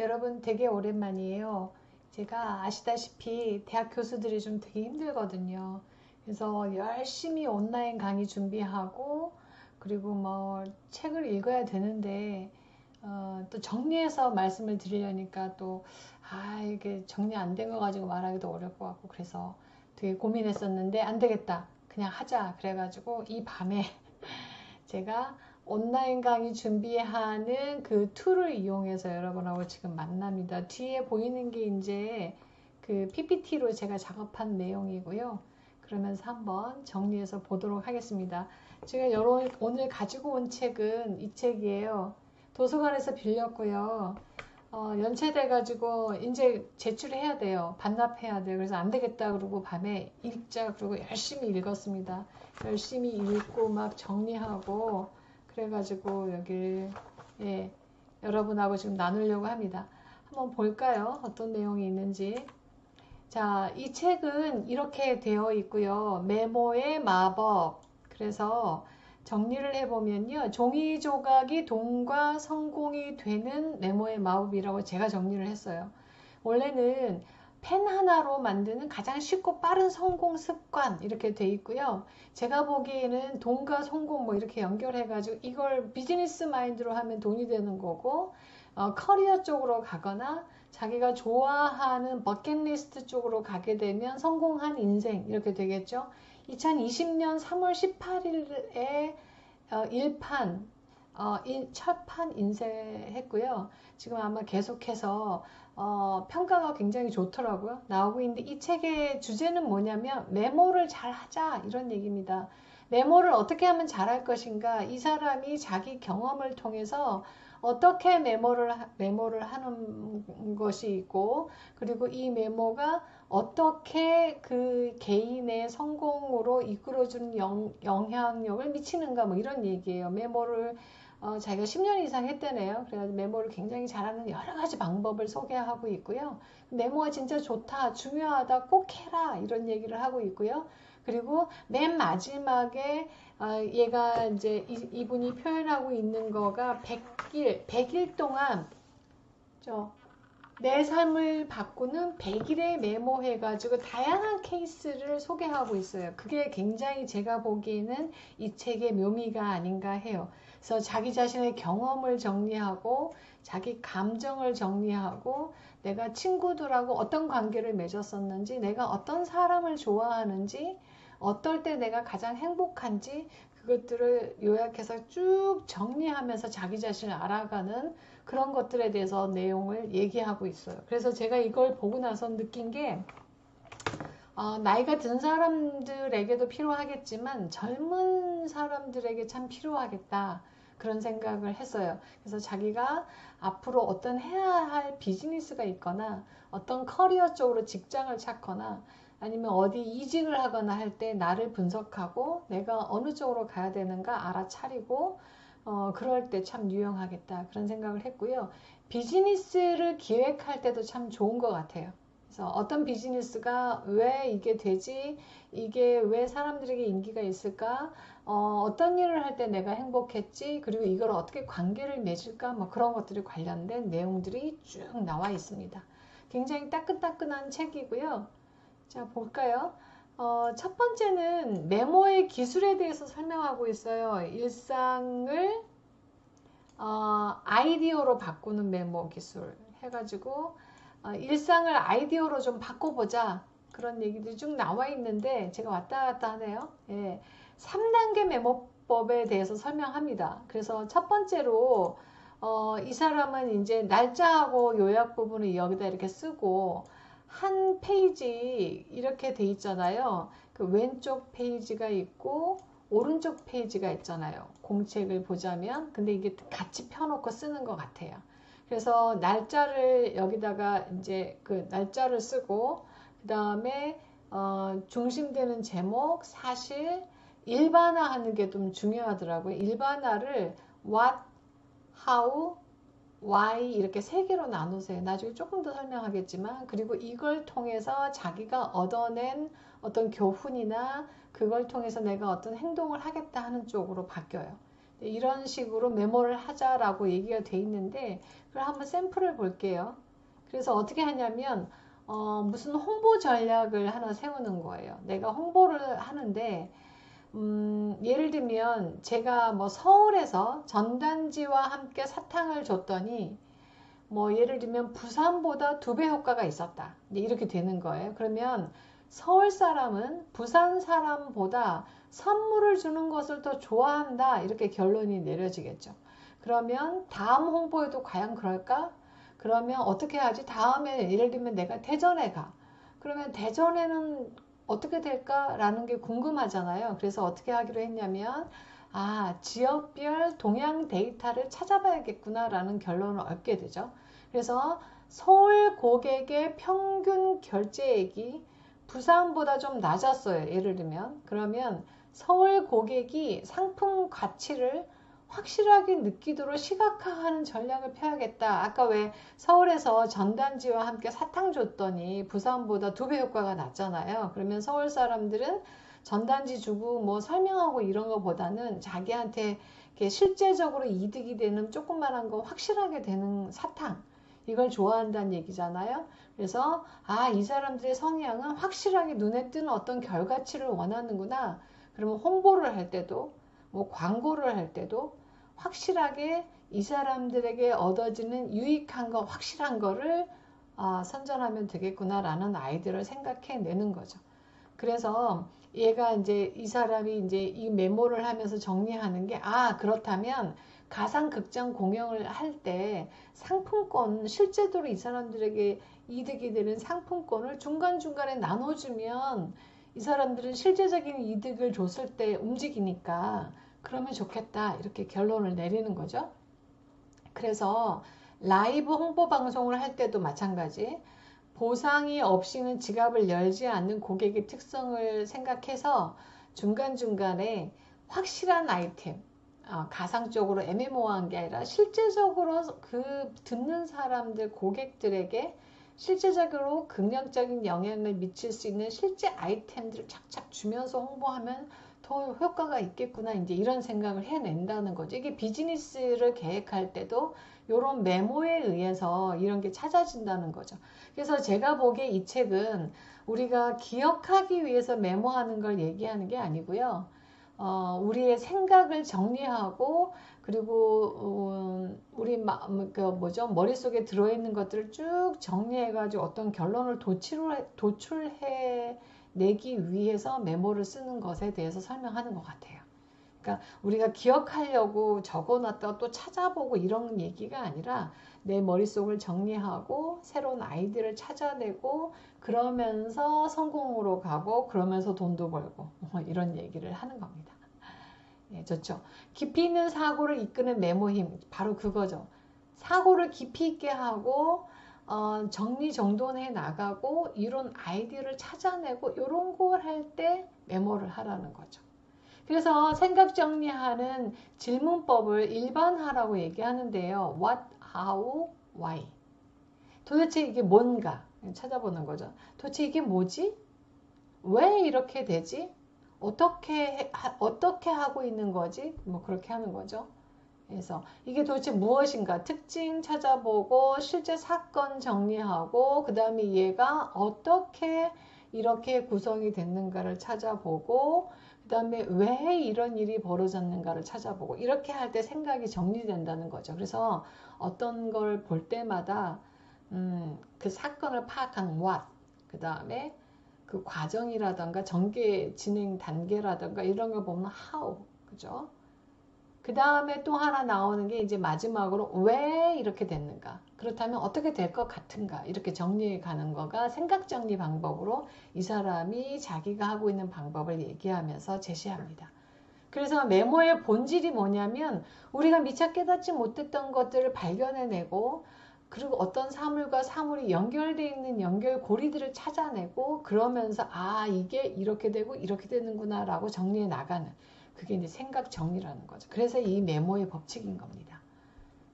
여러분 되게 오랜만이에요. 제가 아시다시피 대학 교수들이 좀 되게 힘들거든요. 그래서 열심히 온라인 강의 준비하고 그리고 뭐 책을 읽어야 되는데 어, 또 정리해서 말씀을 드리려니까 또 아 이게 정리 안 된 거 가지고 말하기도 어려울 것 같고 그래서 되게 고민했었는데 안 되겠다 그냥 하자 그래가지고 이 밤에 제가 온라인 강의 준비하는 그 툴을 이용해서 여러분하고 지금 만납니다. 뒤에 보이는 게 이제 그 PPT로 제가 작업한 내용이고요. 그러면서 한번 정리해서 보도록 하겠습니다. 제가 여러, 오늘 가지고 온 책은 이 책이에요. 도서관에서 빌렸고요. 어, 연체돼 가지고 이제 제출해야 돼요. 반납해야 돼요. 그래서 안 되겠다 그러고 밤에 읽자 그러고 열심히 읽었습니다. 열심히 읽고 막 정리하고 그래가지고 여기 예, 여러분하고 지금 나누려고 합니다. 한번 볼까요? 어떤 내용이 있는지. 자, 이 책은 이렇게 되어 있고요. 메모의 마법. 그래서 정리를 해보면요. 종이 조각이 돈과 성공이 되는 메모의 마법이라고 제가 정리를 했어요. 원래는 펜 하나로 만드는 가장 쉽고 빠른 성공 습관 이렇게 돼 있고요. 제가 보기에는 돈과 성공 뭐 이렇게 연결해가지고 이걸 비즈니스 마인드로 하면 돈이 되는 거고 어, 커리어 쪽으로 가거나 자기가 좋아하는 버킷리스트 쪽으로 가게 되면 성공한 인생 이렇게 되겠죠. 2020년 3월 18일에 어, 1판 어, 첫판 인쇄했고요. 지금 아마 계속해서 어, 평가가 굉장히 좋더라고요. 나오고 있는데 이 책의 주제는 뭐냐면 메모를 잘 하자 이런 얘기입니다. 메모를 어떻게 하면 잘할 것인가 이 사람이 자기 경험을 통해서 어떻게 메모를 메모를 하는 것이 있고 그리고 이 메모가 어떻게 그 개인의 성공으로 이끌어주는 영, 영향력을 미치는가 뭐 이런 얘기예요. 메모를 어, 자기가 10년 이상 했대네요. 그래가지고 메모를 굉장히 잘하는 여러 가지 방법을 소개하고 있고요. 메모가 진짜 좋다, 중요하다, 꼭 해라 이런 얘기를 하고 있고요. 그리고 맨 마지막에 어, 얘가 이제 이, 분이 표현하고 있는 거가 100일, 100일 동안 저 내 삶을 바꾸는 100일에 메모해가지고 다양한 케이스를 소개하고 있어요. 그게 굉장히 제가 보기에는 이 책의 묘미가 아닌가 해요. 그래서 자기 자신의 경험을 정리하고 자기 감정을 정리하고 내가 친구들하고 어떤 관계를 맺었었는지 내가 어떤 사람을 좋아하는지 어떨 때 내가 가장 행복한지 그것들을 요약해서 쭉 정리하면서 자기 자신을 알아가는 그런 것들에 대해서 내용을 얘기하고 있어요. 그래서 제가 이걸 보고 나서 느낀 게 어, 나이가 든 사람들에게도 필요하겠지만 젊은 사람들에게 참 필요하겠다. 그런 생각을 했어요. 그래서 자기가 앞으로 어떤 해야 할 비즈니스가 있거나 어떤 커리어 쪽으로 직장을 찾거나 아니면 어디 이직을 하거나 할 때 나를 분석하고 내가 어느 쪽으로 가야 되는가 알아차리고 어, 그럴 때 참 유용하겠다 그런 생각을 했고요. 비즈니스를 기획할 때도 참 좋은 것 같아요. 그래서 어떤 비즈니스가 왜 이게 되지? 이게 왜 사람들에게 인기가 있을까? 어, 어떤 일을 할 때 내가 행복했지? 그리고 이걸 어떻게 관계를 맺을까? 뭐 그런 것들이 관련된 내용들이 쭉 나와 있습니다. 굉장히 따끈따끈한 책이고요. 자, 볼까요? 어, 첫 번째는 메모의 기술에 대해서 설명하고 있어요. 일상을 어, 아이디어로 바꾸는 메모 기술 해가지고 어, 일상을 아이디어로 좀 바꿔보자 그런 얘기들이 쭉 나와 있는데 제가 왔다 갔다 하네요. 예, 3단계 메모법에 대해서 설명합니다. 그래서 첫 번째로 어, 이 사람은 이제 날짜하고 요약 부분을 여기다 이렇게 쓰고 한 페이지 이렇게 돼 있잖아요. 그 왼쪽 페이지가 있고 오른쪽 페이지가 있잖아요. 공책을 보자면 근데 이게 같이 펴놓고 쓰는 것 같아요. 그래서 날짜를 여기다가 이제 그 날짜를 쓰고 그 다음에 어, 중심되는 제목, 사실 일반화하는 게 좀 중요하더라고요. 일반화를 what, how, Y 이렇게 세 개로 나누세요. 나중에 조금 더 설명하겠지만 그리고 이걸 통해서 자기가 얻어낸 어떤 교훈이나 그걸 통해서 내가 어떤 행동을 하겠다 하는 쪽으로 바뀌어요. 이런 식으로 메모를 하자라고 얘기가 돼 있는데 그걸 한번 샘플을 볼게요. 그래서 어떻게 하냐면 어, 무슨 홍보 전략을 하나 세우는 거예요. 내가 홍보를 하는데 음, 예를 들면 제가 뭐 서울에서 전단지와 함께 사탕을 줬더니 뭐 예를 들면 부산보다 두 배 효과가 있었다. 이렇게 되는 거예요. 그러면 서울 사람은 부산 사람보다 선물을 주는 것을 더 좋아한다. 이렇게 결론이 내려지겠죠. 그러면 다음 홍보에도 과연 그럴까? 그러면 어떻게 하지? 다음에 예를 들면 내가 대전에 가. 그러면 대전에는 어떻게 될까라는 게 궁금하잖아요. 그래서 어떻게 하기로 했냐면 아, 지역별 동향 데이터를 찾아봐야겠구나라는 결론을 얻게 되죠. 그래서 서울 고객의 평균 결제액이 부산보다 좀 낮았어요. 예를 들면. 그러면 서울 고객이 상품 가치를 확실하게 느끼도록 시각화하는 전략을 펴야겠다. 아까 왜 서울에서 전단지와 함께 사탕 줬더니 부산보다 두 배 효과가 났잖아요. 그러면 서울 사람들은 전단지 주고 뭐 설명하고 이런 것보다는 자기한테 실제적으로 이득이 되는 조그만한 거 확실하게 되는 사탕 이걸 좋아한다는 얘기잖아요. 그래서 아 이 사람들의 성향은 확실하게 눈에 띄는 어떤 결과치를 원하는구나. 그러면 홍보를 할 때도 뭐 광고를 할 때도 확실하게 이 사람들에게 얻어지는 유익한 거 확실한 거를 아, 선전하면 되겠구나라는 아이디어를 생각해 내는 거죠. 그래서 얘가 이제 이 사람이 이제 이 메모를 하면서 정리하는 게 아 그렇다면 가상극장 공연을 할 때 상품권 실제적으로 이 사람들에게 이득이 되는 상품권을 중간중간에 나눠주면 이 사람들은 실제적인 이득을 줬을 때 움직이니까 그러면 좋겠다 이렇게 결론을 내리는 거죠. 그래서 라이브 홍보 방송을 할 때도 마찬가지 보상이 없이는 지갑을 열지 않는 고객의 특성을 생각해서 중간중간에 확실한 아이템 어, 가상적으로 애매모호한 게 아니라 실제적으로 그 듣는 사람들 고객들에게 실제적으로 긍정적인 영향을 미칠 수 있는 실제 아이템들을 착착 주면서 홍보하면 더 효과가 있겠구나 이제 이런 생각을 해낸다는 거죠. 이게 비즈니스를 계획할 때도 이런 메모에 의해서 이런 게 찾아진다는 거죠. 그래서 제가 보기에 이 책은 우리가 기억하기 위해서 메모하는 걸 얘기하는 게 아니고요. 어, 우리의 생각을 정리하고 그리고 음, 우리 마, 그 뭐죠 머릿속에 들어있는 것들을 쭉 정리해가지고 어떤 결론을 도출해, 도출해 내기 위해서 메모를 쓰는 것에 대해서 설명하는 것 같아요. 그러니까 우리가 기억하려고 적어놨다가 또 찾아보고 이런 얘기가 아니라 내 머릿속을 정리하고 새로운 아이디어를 찾아내고 그러면서 성공으로 가고 그러면서 돈도 벌고 뭐 이런 얘기를 하는 겁니다. 예, 좋죠. 깊이 있는 사고를 이끄는 메모 힘 바로 그거죠. 사고를 깊이 있게 하고 어, 정리정돈해 나가고 이런 아이디어를 찾아내고 이런 걸 할 때 메모를 하라는 거죠. 그래서 생각 정리하는 질문법을 일반화라고 얘기하는데요. What, how, why. 도대체 이게 뭔가 찾아보는 거죠. 도대체 이게 뭐지? 왜 이렇게 되지? 어떻게 어떻게 하고 있는 거지? 뭐 그렇게 하는 거죠. 그래서 이게 도대체 무엇인가 특징 찾아보고 실제 사건 정리하고 그 다음에 얘가 어떻게 이렇게 구성이 됐는가를 찾아보고 그 다음에 왜 이런 일이 벌어졌는가를 찾아보고 이렇게 할 때 생각이 정리된다는 거죠. 그래서 어떤 걸 볼 때마다 음, 그 사건을 파악한 what 그 다음에 그 과정이라던가 전개 진행 단계라던가 이런 걸 보면 how 그죠? 그 다음에 또 하나 나오는 게 이제 마지막으로 왜 이렇게 됐는가 그렇다면 어떻게 될 것 같은가 이렇게 정리해 가는 거가 생각 정리 방법으로 이 사람이 자기가 하고 있는 방법을 얘기하면서 제시합니다. 그래서 메모의 본질이 뭐냐면 우리가 미처 깨닫지 못했던 것들을 발견해내고 그리고 어떤 사물과 사물이 연결되어 있는 연결고리들을 찾아내고 그러면서 아 이게 이렇게 되고 이렇게 되는구나 라고 정리해 나가는 그게 이제 생각 정리라는 거죠. 그래서 이 메모의 법칙인 겁니다.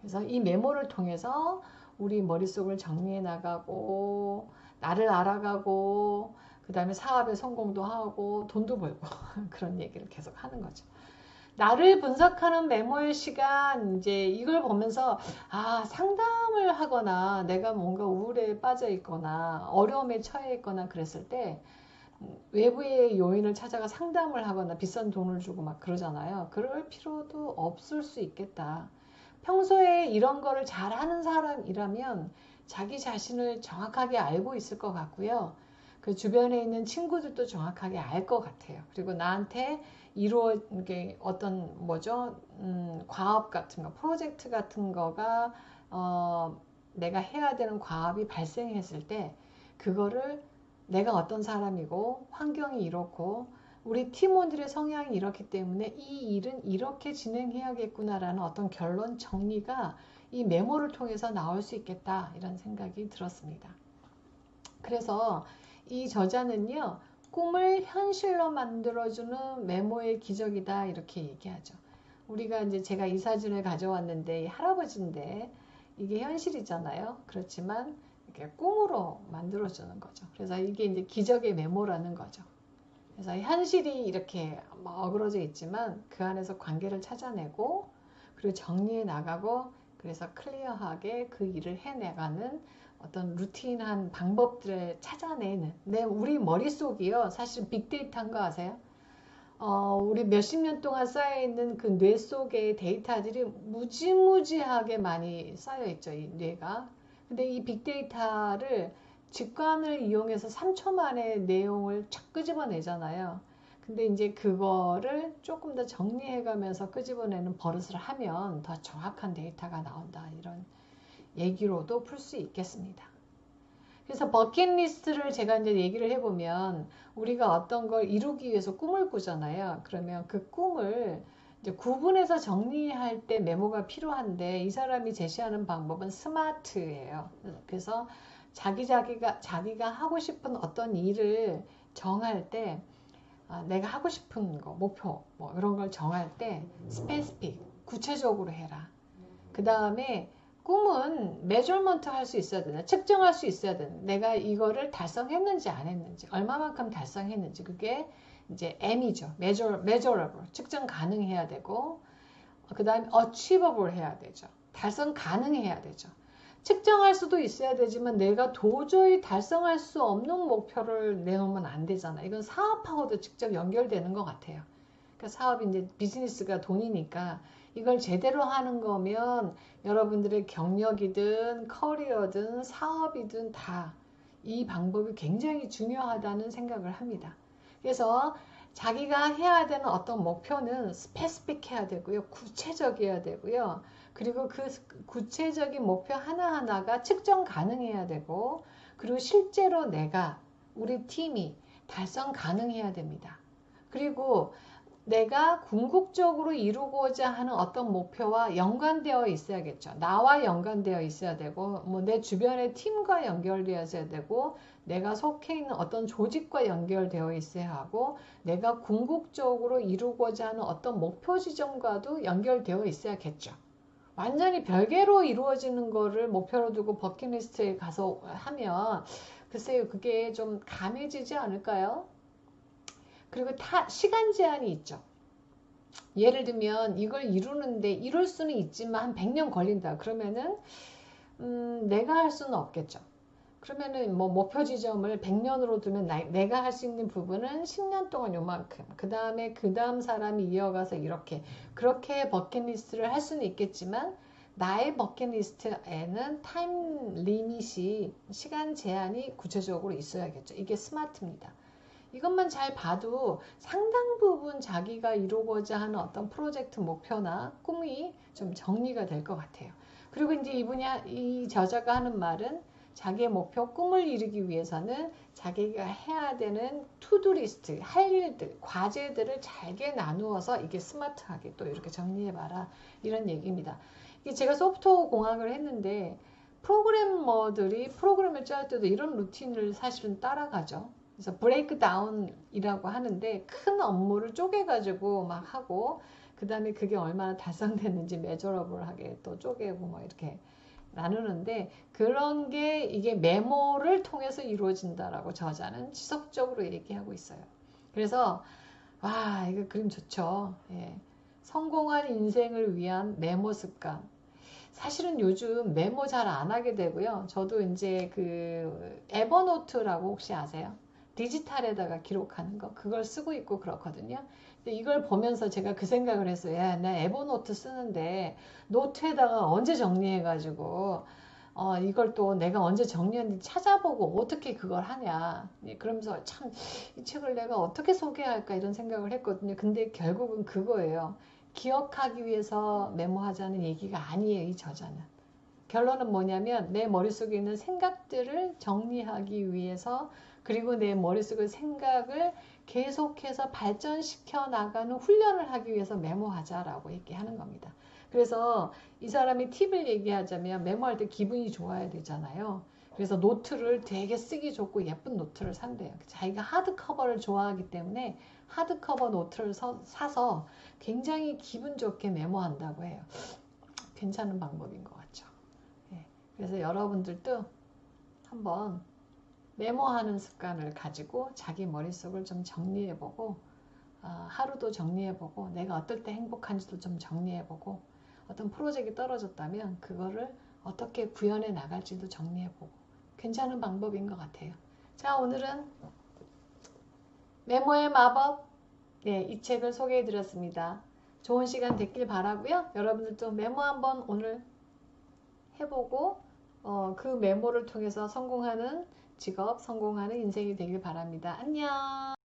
그래서 이 메모를 통해서 우리 머릿속을 정리해 나가고 나를 알아가고 그 다음에 사업에 성공도 하고 돈도 벌고 그런 얘기를 계속 하는 거죠. 나를 분석하는 메모의 시간 이제 이걸 보면서 아 상담을 하거나 내가 뭔가 우울에 빠져 있거나 어려움에 처해 있거나 그랬을 때 외부의 요인을 찾아가 상담을 하거나 비싼 돈을 주고 막 그러잖아요. 그럴 필요도 없을 수 있겠다. 평소에 이런 거를 잘하는 사람이라면 자기 자신을 정확하게 알고 있을 것 같고요. 그 주변에 있는 친구들도 정확하게 알 것 같아요. 그리고 나한테 이루어 게 어떤 뭐죠? 음, 과업 같은 거, 프로젝트 같은 거가 어, 내가 해야 되는 과업이 발생했을 때 그거를 내가 어떤 사람이고 환경이 이렇고 우리 팀원들의 성향이 이렇기 때문에 이 일은 이렇게 진행해야겠구나라는 어떤 결론 정리가 이 메모를 통해서 나올 수 있겠다 이런 생각이 들었습니다. 그래서 이 저자는요 꿈을 현실로 만들어주는 메모의 기적이다 이렇게 얘기하죠. 우리가 이제 제가 이 사진을 가져왔는데 이 할아버지인데 이게 현실이잖아요. 그렇지만 이렇게 꿈으로 만들어주는 거죠. 그래서 이게 이제 기적의 메모라는 거죠. 그래서 현실이 이렇게 어그러져 있지만 그 안에서 관계를 찾아내고 그리고 정리해 나가고 그래서 클리어하게 그 일을 해내가는 어떤 루틴한 방법들을 찾아내는 내 우리 머릿속이요 사실 빅데이터인 거 아세요? 어, 우리 몇십 년 동안 쌓여있는 그 뇌 속의 데이터들이 무지무지하게 많이 쌓여있죠 이 뇌가 근데 이 빅데이터를 직관을 이용해서 3초 만에 내용을 쫙 끄집어내잖아요 근데 이제 그거를 조금 더 정리해가면서 끄집어내는 버릇을 하면 더 정확한 데이터가 나온다 이런 얘기로도 풀 수 있겠습니다. 그래서 버킷리스트를 제가 이제 얘기를 해보면 우리가 어떤 걸 이루기 위해서 꿈을 꾸잖아요. 그러면 그 꿈을 이제 구분해서 정리할 때 메모가 필요한데 이 사람이 제시하는 방법은 스마트예요. 그래서 자기 자기가 자기가 하고 싶은 어떤 일을 정할 때 아, 내가 하고 싶은 거 목표 뭐 이런 걸 정할 때 스페시픽 구체적으로 해라. 그 다음에 꿈은 메저먼트 할 수 있어야 되나 측정할 수 있어야 되나 내가 이거를 달성했는지 안 했는지 얼마만큼 달성했는지 그게 이제 M이죠. Measure, measurable. 측정 가능해야 되고 그 다음에 achievable 해야 되죠. 달성 가능해야 되죠. 측정할 수도 있어야 되지만 내가 도저히 달성할 수 없는 목표를 내놓으면 안 되잖아. 이건 사업하고도 직접 연결되는 것 같아요. 그러니까 사업이 이제 비즈니스가 돈이니까 이걸 제대로 하는 거면 여러분들의 경력이든 커리어든 사업이든 다 이 방법이 굉장히 중요하다는 생각을 합니다. 그래서 자기가 해야 되는 어떤 목표는 스페시픽 해야 되고요. 구체적이어야 되고요. 그리고 그 구체적인 목표 하나하나가 측정 가능해야 되고 그리고 실제로 내가 우리 팀이 달성 가능해야 됩니다. 그리고 내가 궁극적으로 이루고자 하는 어떤 목표와 연관되어 있어야겠죠. 나와 연관되어 있어야 되고, 뭐 내 주변의 팀과 연결되어 있어야 되고, 내가 속해 있는 어떤 조직과 연결되어 있어야 하고, 내가 궁극적으로 이루고자 하는 어떤 목표 지점과도 연결되어 있어야겠죠. 완전히 별개로 이루어지는 거를 목표로 두고 버킷리스트에 가서 하면, 글쎄요, 그게 좀 감해지지 않을까요? 그리고 타, 시간 제한이 있죠. 예를 들면 이걸 이루는데 이룰 수는 있지만 한 100년 걸린다. 그러면은 음, 내가 할 수는 없겠죠. 그러면은 뭐 목표 지점을 100년으로 두면 나, 내가 할 수 있는 부분은 10년 동안 요만큼. 그 다음에 그 다음 사람이 이어가서 이렇게 그렇게 버킷리스트를 할 수는 있겠지만 나의 버킷리스트에는 타임 리밋이 시간 제한이 구체적으로 있어야겠죠. 이게 스마트입니다. 이것만 잘 봐도 상당 부분 자기가 이루고자 하는 어떤 프로젝트 목표나 꿈이 좀 정리가 될 것 같아요. 그리고 이제 이분이 이 저자가 하는 말은 자기의 목표 꿈을 이루기 위해서는 자기가 해야 되는 투두 리스트, 할 일들, 과제들을 잘게 나누어서 이게 스마트하게 또 이렇게 정리해 봐라 이런 얘기입니다. 이게 제가 소프트웨어 공학을 했는데 프로그래머들이 프로그램을 짤 때도 이런 루틴을 사실은 따라가죠. 그래서 브레이크 다운이라고 하는데 큰 업무를 쪼개 가지고 막 하고 그 다음에 그게 얼마나 달성됐는지 매저러블하게 또 쪼개고 뭐 이렇게 나누는데 그런 게 이게 메모를 통해서 이루어진다라고 저자는 지속적으로 얘기하고 있어요. 그래서 와 이거 그림 좋죠. 예. 성공한 인생을 위한 메모 습관. 사실은 요즘 메모 잘 안 하게 되고요. 저도 이제 그 에버노트라고 혹시 아세요? 디지털에다가 기록하는 거 그걸 쓰고 있고 그렇거든요. 근데 이걸 보면서 제가 그 생각을 했어요. 야, 나 에버노트 쓰는데 노트에다가 언제 정리해가지고 어, 이걸 또 내가 언제 정리했는지 찾아보고 어떻게 그걸 하냐. 예, 그러면서 참 이 책을 내가 어떻게 소개할까 이런 생각을 했거든요. 근데 결국은 그거예요. 기억하기 위해서 메모하자는 얘기가 아니에요. 이 저자는. 결론은 뭐냐면 내 머릿속에 있는 생각들을 정리하기 위해서 그리고 내 머릿속의 생각을 계속해서 발전시켜 나가는 훈련을 하기 위해서 메모하자라고 얘기하는 겁니다. 그래서 이 사람이 팁을 얘기하자면 메모할 때 기분이 좋아야 되잖아요. 그래서 노트를 되게 쓰기 좋고 예쁜 노트를 산대요. 자기가 하드커버를 좋아하기 때문에 하드커버 노트를 서- 사서 굉장히 기분 좋게 메모한다고 해요. 괜찮은 방법인 것 같죠. 예, 그래서 여러분들도 한번 메모하는 습관을 가지고 자기 머릿속을 좀 정리해보고 어, 하루도 정리해보고 내가 어떨 때 행복한지도 좀 정리해보고 어떤 프로젝트가 떨어졌다면 그거를 어떻게 구현해 나갈지도 정리해보고 괜찮은 방법인 것 같아요. 자 오늘은 메모의 마법 네, 이 책을 소개해 드렸습니다. 좋은 시간 됐길 바라고요. 여러분들도 메모 한번 오늘 해보고 어, 그 메모를 통해서 성공하는 직업, 성공하는 인생이 되길 바랍니다. 안녕.